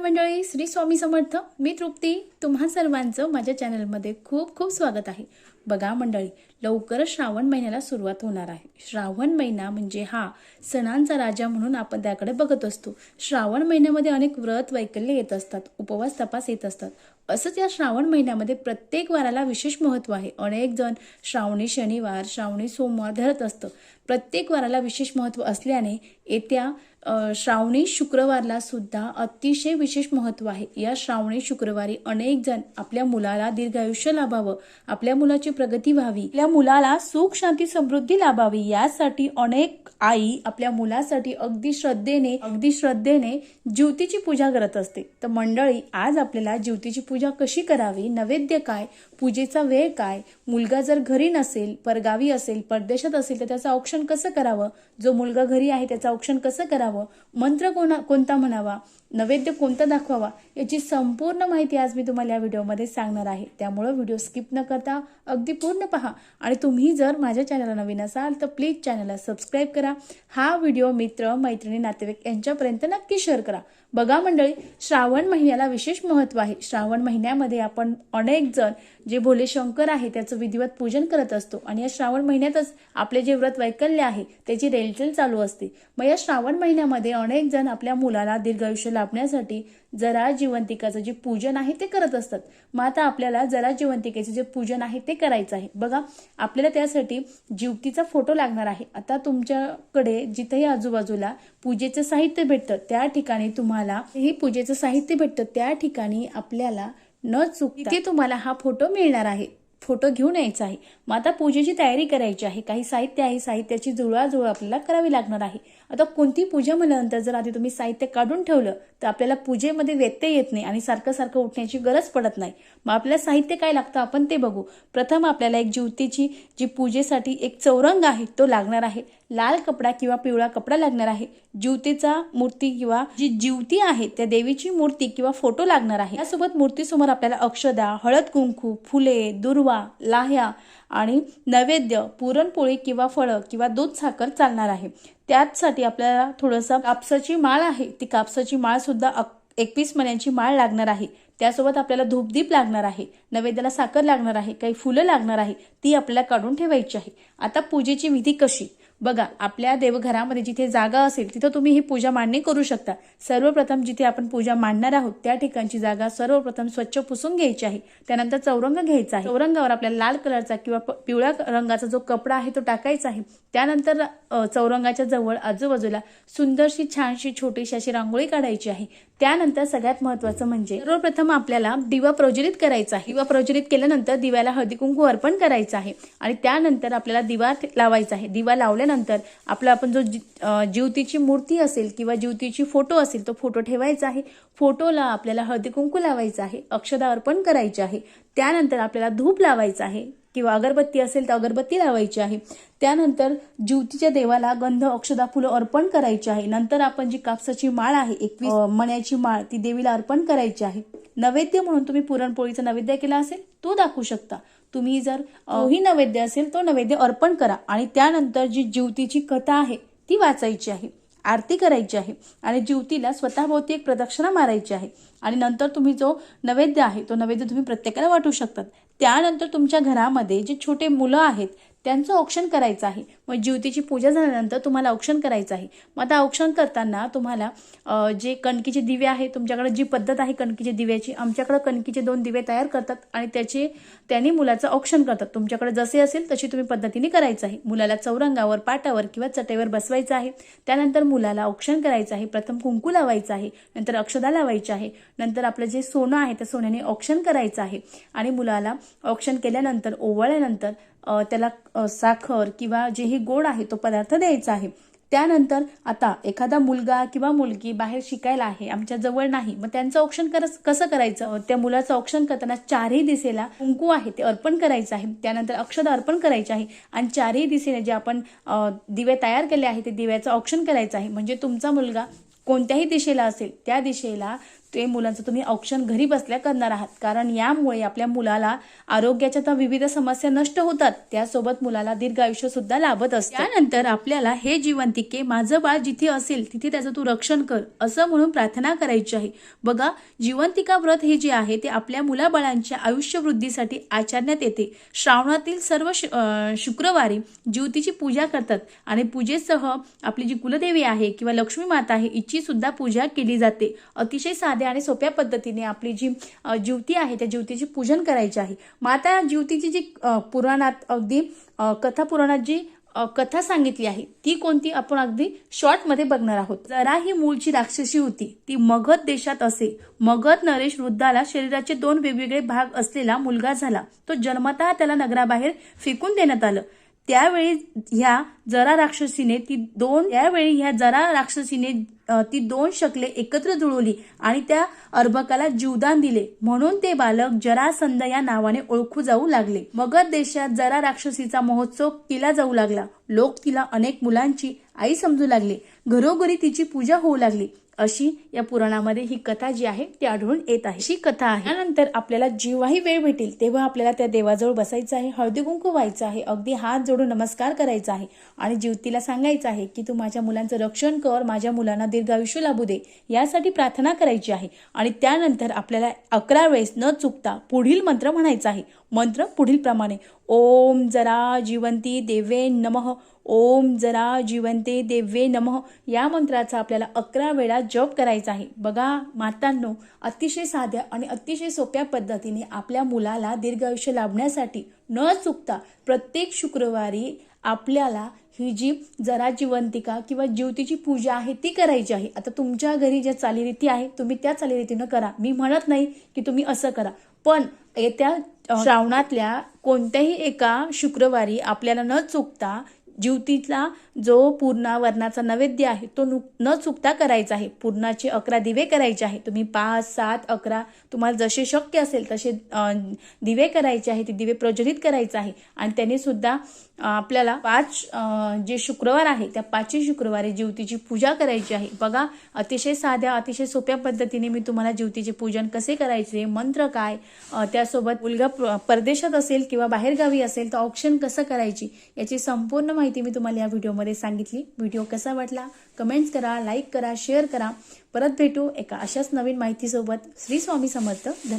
मंडळी श्री स्वामी समर्थ मी तृप्ती. तुम्हा सर्वांचं माझ्या चॅनलमध्ये खूप खूप स्वागत आहे. बघा मंडळी लवकरच श्रावण महिन्याला सुरुवात होणार आहे. श्रावण महिना म्हणजे हा सणांचा राजा म्हणून आपण त्याकडे बघत असतो. श्रावण महिन्यामध्ये अनेक व्रत वैकल्य येत असतात उपवास तपास येत असतात. असंच या श्रावण महिन्यामध्ये प्रत्येक वाराला विशेष महत्त्व आहे. अनेक जण श्रावणी शनिवार श्रावणी सोमवार धरत असतं. प्रत्येक वाराला विशेष महत्त्व असल्याने येत्या श्रावणी शुक्रवारला सुद्धा अतिशय विशेष महत्त्व आहे. या श्रावणी शुक्रवारी अनेक जण आपल्या मुलाला दीर्घायुष्य लाभावं आपल्या मुलाची प्रगती व्हावी आपल्या मुलाला सुख शांती समृद्धी लाभावी यासाठी अनेक आई आपल्या मुलासाठी अगदी श्रद्धेने अगदी श्रद्धेने ज्योतीची पूजा करत असते. तर मंडळी आज आपल्याला ज्योतीची पूजा कशी करावी नैवेद्य काय पूजेचा वेळ काय मुलगा जर घरी नसेल परगावी असेल परदेशात असेल तर त्याचं औक्षण कसं करावं? जो मुलगा घरी आहे त्याचं औक्षण कसं करावं? मंत्र कोणा कोणता म्हणावा? नैवेद्य कोणता दाखवावा? याची संपूर्ण माहिती आज मी तुम्हाला या व्हिडिओमध्ये सांगणार आहे. त्यामुळं व्हिडिओ स्किप न करता अगदी पूर्ण पहा. आणि तुम्ही जर माझ्या चॅनलला नवीन असाल तर प्लीज चॅनलला सबस्क्राईब करा. हा व्हिडिओ मित्र मैत्रिणी नातेवाईक यांच्यापर्यंत नक्की शेअर करा. बघा मंडळी श्रावण महिन्याला विशेष महत्त्व आहे. श्रावण महिन्यामध्ये आपण अनेक जण जे भोले शंकर आहे त्याचं विधिवत पूजन करत असतो. आणि या श्रावण महिन्यातच आपले जे व्रत वैकल्य आहे त्याची रेलचेल चालू असते. मग या श्रावण महिन्यामध्ये अनेक जण आपल्या मुलाला दीर्घायुष्य लाभण्यासाठी जरा जिवंतिकाचं जे पूजन आहे ते करत असतात. मग आता आपल्याला जरा जिवंतिकेचं जे पूजन आहे ते करायचं आहे. बघा आपल्याला त्यासाठी जिवतीचा फोटो लागणार आहे. आता तुमच्याकडे जिथेही आजूबाजूला पूजेचं साहित्य भेटतं त्या ठिकाणी तुम्हाला हे पूजेचं साहित्य भेटतं त्या ठिकाणी आपल्याला न चुकते तुम्हाला हा फोटो मिळणार आहे. फोटो घेऊन यायचा आहे. मग आता पूजेची तयारी करायची आहे. काही साहित्य आहे. साहित्याची जुळवाजुळव आपल्याला करावी लागणार आहे. आता कोणती पूजा म्हणल्यानंतर जर आधी तुम्ही साहित्य काढून ठेवलं तर आपल्याला पूजेमध्ये व्यत्यय येत नाही आणि सारखं सारखं उठण्याची गरज पडत नाही. मग आपल्याला साहित्य काय लागतं आपण ते बघू. प्रथम आपल्याला एक ज्योतीची जी पूजेसाठी एक चौरंग आहे तो लागणार आहे. लाल कपडा किंवा पिवळा कपडा लागणार आहे. ज्योतीचा मूर्ती किंवा जी ज्योती आहे त्या देवीची मूर्ती किंवा फोटो लागणार आहे. यासोबत मूर्तीसमोर आपल्याला अक्षदा हळद कुंकू फुले दुर्वा लाह्या आणि नैवेद्य पुरणपोळी किंवा फळं किंवा दूध साखर चालणार आहे. त्याचसाठी आपल्याला थोडंसं कापसाची माळ आहे. ती कापसाची माळ सुद्धा एकवीस महिन्यांची माळ लागणार आहे. त्यासोबत आपल्याला धूपदीप लागणार आहे. नैवेद्याला साखर लागणार आहे. काही फुलं लागणार आहे. ती आपल्याला काढून ठेवायची आहे. आता पूजेची विधी कशी? बघा आपल्या देवघरामध्ये जिथे जागा असेल तिथं तुम्ही ही पूजा मांडणी करू शकता. सर्वप्रथम जिथे आपण पूजा मांडणार आहोत त्या ठिकाणची जागा सर्वप्रथम स्वच्छ पुसून घ्यायची आहे. त्यानंतर चौरंग घ्यायचा आहे. चौरंगावर आपल्याला लाल कलरचा किंवा प- पिवळ्या रंगाचा जो कपडा आहे तो टाकायचा आहे. त्यानंतर चौरंगाच्या जवळ आजूबाजूला सुंदरशी छानशी छोटीशी अशी रांगोळी काढायची आहे. त्यानंतर सगळ्यात महत्वाचं म्हणजे सर्वप्रथम आपल्याला दिवा प्रज्वलित करायचा आहे. दिवा प्रज्वलित केल्यानंतर दिव्याला हळदी कुंकू अर्पण करायचं आहे. आणि त्यानंतर आपल्याला दिवा लावायचा आहे. दिवा लावल्यानंतर आपला आपण जो ज्योतीची मूर्ती असेल किंवा ज्योतीची फोटो असेल तो फोटो ठेवायचा आहे. फोटोला आपल्याला हळदी कुंकू आहे. अक्षदा अर्पण करायचे आहे. त्यानंतर आपल्याला धूप लावायचा आहे. किंवा अगरबत्ती असेल तर अगरबत्ती लावायची आहे. त्यानंतर ज्योतीच्या देवाला गंध अक्षदा फुलं अर्पण करायची आहे. नंतर आपण जी कापसाची माळ आहे एकवीस मण्याची माळ ती देवीला अर्पण करायची आहे. नैवेद्य म्हणून तुम्ही पुरणपोळीचा नैवेद्य केला असेल तो दाखवू शकता. तुम्ही जर अ, ही नैवेद्य असेल तो नैवेद्य अर्पण करा. आणि त्यानंतर जी ज्योतीची कथा आहे ती वाचायची आहे. आरती करायची आहे. आणि ज्योतीला स्वतःभोवती एक प्रदक्षिणा मारायची आहे. आणि नंतर तुम्ही जो नैवेद्य आहे तो नैवेद्य तुम्ही प्रत्येकाला वाटू शकतात. त्यानंतर तुमच्या घरामध्ये जे छोटे मुलं आहेत त्यांचं औक्षण करायचं आहे. मग ज्योतीची पूजा झाल्यानंतर तुम्हाला औक्षण करायचं आहे. मग आता औक्षण करताना तुम्हाला जे कणकीचे दिवे आहे तुमच्याकडे जी पद्धत आहे कणकीच्या दिव्याची आमच्याकडे कणकीचे दोन दिवे तयार करतात आणि त्याचे त्यांनी मुलाचं औक्षण करतात. तुमच्याकडे जसे असेल तशी तुम्ही पद्धतीने करायचं आहे. मुलाला चौरंगावर पाटावर किंवा चटेवर बसवायचं आहे. त्यानंतर मुलाला औक्षण करायचं आहे. प्रथम कुंकू लावायचं आहे. नंतर अक्षदा लावायची आहे. नंतर आपलं जे सोनं आहे त्या सोन्याने ऑप्शन करायचं आहे. आणि मुलाला ऑप्शन केल्यानंतर ओवाळल्यानंतर त्याला साखर किंवा जेही गोड आहे तो पदार्थ द्यायचा आहे. त्यानंतर आता एखादा मुलगा किंवा मुलगी बाहेर शिकायला आहे आमच्या जवळ नाही मग त्यांचं औक्षण करस कसं करायचं? त्या मुलाचं औक्षण करताना चारही दिशेला कुंकू आहे ते अर्पण करायचं आहे. त्यानंतर अक्षद अर्पण करायचे आहे. आणि चारही दिशेने जे आपण दिवे तयार केले आहे ते दिव्याचं औक्षण करायचं आहे. म्हणजे तुमचा मुलगा कोणत्याही दिशेला असेल त्या दिशेला ते मुलांचं तुम्ही औक्षण घरी बसल्या करणार आहात. कारण यामुळे आपल्या मुलाला आरोग्याच्या तर विविध समस्या नष्ट होतात. त्यासोबत मुलाला दीर्घ आयुष्य सुद्धा लाभत असतं. त्यानंतर आपल्याला हे जीवंतिके माझं बाळ जिथे असेल तिथे त्याचं तू रक्षण कर असं म्हणून प्रार्थना करायची आहे. बघा जीवंतिका व्रत हे जे आहे ते आपल्या मुलाबाळांच्या आयुष्य वृद्धीसाठी आचरण्यात येते. श्रावणातील सर्व शुक्रवारी ज्योतीची पूजा करतात आणि पूजेसह आपली जी कुलदेवी आहे किंवा लक्ष्मी माता आहे हिची सुद्धा पूजा केली जाते. अतिशय साध्या आणि सोप्या पद्धतीने आपली जी ज्योती आहे त्या ज्योतीचे पूजन करायची आहे. माता ज्योतीची जी पुराणात अगदी कथा पुराणात जी कथा सांगितली आहे ती कोणती आपण अगदी शॉर्टमध्ये बघणार आहोत. जरा ही मूळची राक्षसी होती. ती मगध देशात असे. मगध नरेश वृद्धाला शरीराचे दोन वेगवेगळे भाग असलेला मुलगा झाला. तो जन्मतः त्याला नगराबाहेर फेकून देण्यात आलं. त्यावेळी ह्या जरा राक्षसीने ती दोन त्यावेळी ह्या जरा राक्षसीने ती दोन शकले एकत्र जुळवली आणि त्या अर्भकाला जीवदान दिले. म्हणून ते बालक जरासंध या नावाने ओळखू जाऊ लागले. मगध देशात जरा राक्षसीचा महोत्सव केला जाऊ लागला. लोक तिला अनेक मुलांची आई समजू लागले. घरोघरी तिची पूजा होऊ लागली. अशी या पुराणामध्ये ही कथा जी आहे ती आढळून येत आहे. अशी कथा आहे. त्यानंतर आपल्याला जेव्हाही वेळ भेटेल तेव्हा आपल्याला त्या देवाजवळ बसायचं आहे हळदी कुंकू व्हायचं आहे. अगदी हात जोडून नमस्कार करायचा आहे आणि ज्योतीला सांगायचं आहे की तू माझ्या मुलांचं रक्षण कर माझ्या मुलांना दीर्घायुष्य लाभू दे यासाठी प्रार्थना करायची आहे. आणि त्यानंतर आपल्याला अकरा वेळेस न चुकता पुढील मंत्र म्हणायचा आहे. मंत्र पुढील प्रमाणे ओम जरा जिवंती देवे नमः. ओम जरा जिवंते देवे नमः. या मंत्राचा आपल्याला अकरा वेळा जप करायचा आहे. बघा मातांनो अतिशय साध्या आणि अतिशय सोप्या पद्धतीने आपल्या मुलाला दीर्घ आयुष्य लाभण्यासाठी न चुकता प्रत्येक शुक्रवारी आपल्याला ही जी जरा जिवंतिका किंवा ज्योतीची पूजा आहे ती करायची आहे. आता तुमच्या घरी ज्या चालीरीती आहे तुम्ही त्या चालीरीतीनं करा. मी म्हणत नाही की तुम्ही असं करा. पण येत्या श्रावणातल्या कोणत्याही एका शुक्रवारी आपल्याला न चुकता ज्योतीतला जो पूर्णावरणाचा नैवेद्य आहे तो नु न चुकता करायचा आहे. पूर्णाचे अकरा दिवे करायचे आहे तुम्ही पाच सात अकरा तुम्हाला जसे शक्य असेल तसे दिवे करायचे आहे ते दिवे प्रज्वलित करायचे आहे. आणि त्याने सुद्धा आपल्याला पाच जे शुक्रवार आहे त्या पाचही शुक्रवारी ज्योतीची पूजा करायची आहे. बघा अतिशय साध्या अतिशय सोप्या पद्धतीने मी तुम्हाला ज्योतीचे पूजन कसे करायचे मंत्र काय त्यासोबत मुलगा प्र- परदेशात असेल किंवा बाहेरगावी असेल तर ऑप्शन कसं करायची याची संपूर्ण माहिती माहिती मी तुम्हाला या व्हिडिओमध्ये सांगितली. व्हिडिओ कसा वाटला? कमेंट्स करा लाईक करा शेअर करा. परत भेटू एका अशाच नवीन माहितीसोबत. श्री स्वामी समर्थ. धन्यवाद.